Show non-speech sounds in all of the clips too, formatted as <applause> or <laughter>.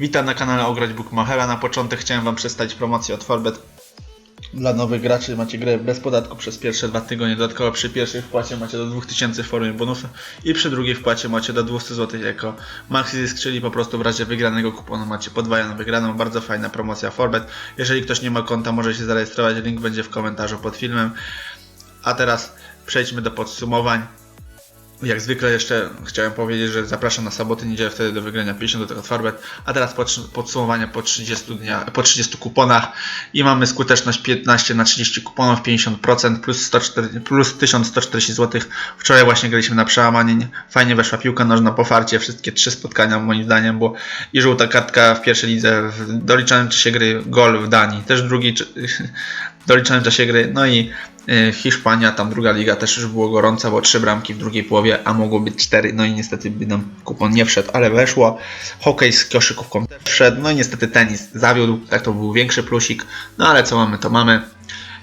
Witam na kanale Ograć Bookmachera. Na początek chciałem Wam przedstawić promocję od Forbet. Dla nowych graczy macie grę bez podatku przez pierwsze dwa tygodnie. Dodatkowo przy pierwszej wpłacie macie do 2000 w formie bonusu i przy drugiej wpłacie macie do 200 zł jako maxi zysk, czyli po prostu w razie wygranego kuponu macie podwajoną wygraną. Bardzo fajna promocja Forbet. Jeżeli ktoś nie ma konta, może się zarejestrować. Link będzie w komentarzu pod filmem. A teraz przejdźmy do podsumowań. Jak zwykle jeszcze chciałem powiedzieć, że zapraszam na soboty, niedzielę wtedy do wygrania 50 do tego Farbet, a teraz pod, podsumowania po 30 dnia, po 30 kuponach. I mamy skuteczność 15 na 30 kuponów, 50% plus, 104, plus 1140 zł. Wczoraj właśnie graliśmy na przełamanie, fajnie weszła piłka nożna po farcie, wszystkie trzy spotkania moim zdaniem, bo i żółta kartka w pierwszej lidze, w doliczonym czasie gry gol w Danii, też drugi <laughs> doliczonym czasie gry, no i y, Hiszpania, tam druga liga też już było gorąca, bo trzy bramki w drugiej połowie, a mogło być cztery, no i niestety by nam kupon nie wszedł, ale weszło. Hokej z koszykówką też wszedł, no i niestety tenis zawiódł, tak to był większy plusik, no ale co mamy, to mamy.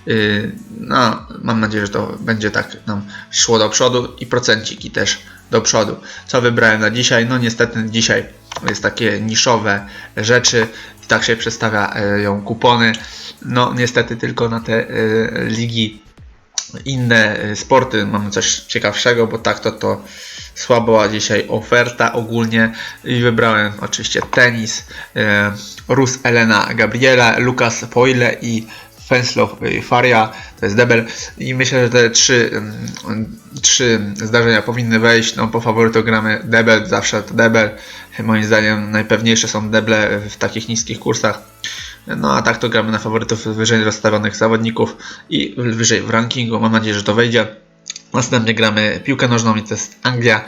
Yy, No, mam nadzieję, że to będzie tak nam szło do przodu i procenciki też do przodu. Co wybrałem na dzisiaj? No niestety dzisiaj jest takie niszowe rzeczy, tak się przedstawia e, kupony. No niestety tylko na te e, ligi inne e, sporty mamy coś ciekawszego, bo tak to to słaba dzisiaj oferta ogólnie i wybrałem oczywiście tenis, Rus Elena Gabriela, Lukas Poile i Fenslow Faria, to jest debel i myślę, że te trzy, mm, trzy zdarzenia powinny wejść, no po faworytu gramy debel, zawsze to debel, moim zdaniem najpewniejsze są deble w takich niskich kursach, no a tak to gramy na faworytów wyżej rozstawionych zawodników i wyżej w rankingu, mam nadzieję, że to wejdzie. Następnie gramy piłkę nożną i to jest Anglia.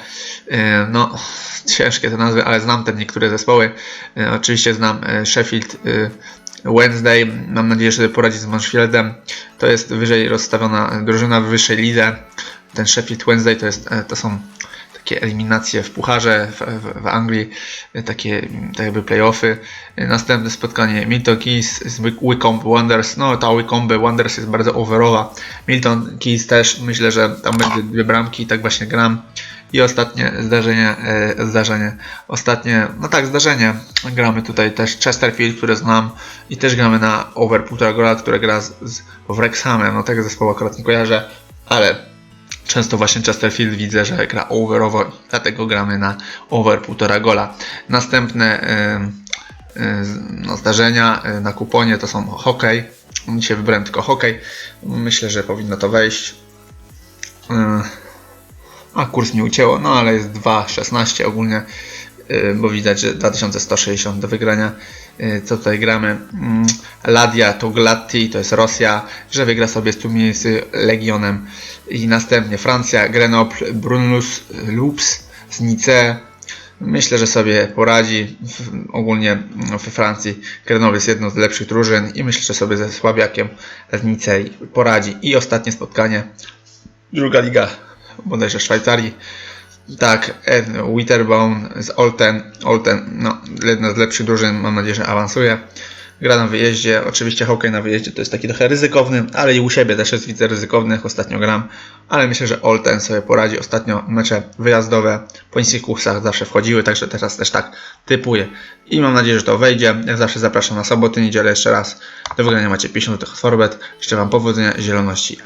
E, No, ciężkie te nazwy, ale znam te niektóre zespoły. E, Oczywiście znam Sheffield Wednesday. Mam nadzieję, że poradzi z Mansfieldem. To jest wyżej rozstawiona drużyna w wyższej lidze. Ten Sheffield Wednesday to, jest, e, to są takie eliminacje w pucharze w, w, w Anglii, e, takie tak jakby playoffy. E, Następne spotkanie Milton Keys z Wycombe Wanderers. No ta Wycombe Wanderers jest bardzo overowa. Milton Keys też myślę, że tam będzie dwie bramki, tak właśnie gram. I ostatnie zdarzenie, e, zdarzenie, ostatnie, no tak, zdarzenie. Gramy tutaj też Chesterfield, które znam i też gramy na over 1,5 gola, które gra z, z Wrexhamem. No tego zespołu akurat nie kojarzę, ale Często właśnie Chesterfield widzę, że gra overowo, dlatego gramy na over 1,5 gola. Następne y, y, no, zdarzenia na kuponie to są hokej. Dzisiaj wybrałem tylko hokej. Myślę, że powinno to wejść. A kurs mi ucięło, no ale jest 2,16 ogólnie, y, bo widać, że 2160 do wygrania. Y, Co tutaj gramy? Mm, Ladia to Glatti, to jest Rosja, że wygra sobie z Tumilisy Legionem. I następnie Francja, Grenoble, Brunus, Loops z Nice. Myślę, że sobie poradzi. Ogólnie we Francji Grenoble jest jedną z lepszych drużyn i myślę, że sobie ze słabiakiem z Nice poradzi. I ostatnie spotkanie, druga liga, bodajże Szwajcarii. Tak, Ed Witterbaum z Olten. Olten, no, jedna z lepszych drużyn, mam nadzieję, że awansuje. Gra na wyjeździe, oczywiście hokej na wyjeździe to jest taki trochę ryzykowny, ale i u siebie też jest widzę ryzykownych, ostatnio gram, ale myślę, że Olten sobie poradzi. Ostatnio mecze wyjazdowe po niskich kursach zawsze wchodziły, także teraz też tak typuję. I mam nadzieję, że to wejdzie. Jak zawsze zapraszam na soboty, niedzielę jeszcze raz. Do wygrania macie 50 tych Forbet. Życzę Wam powodzenia, zieloności.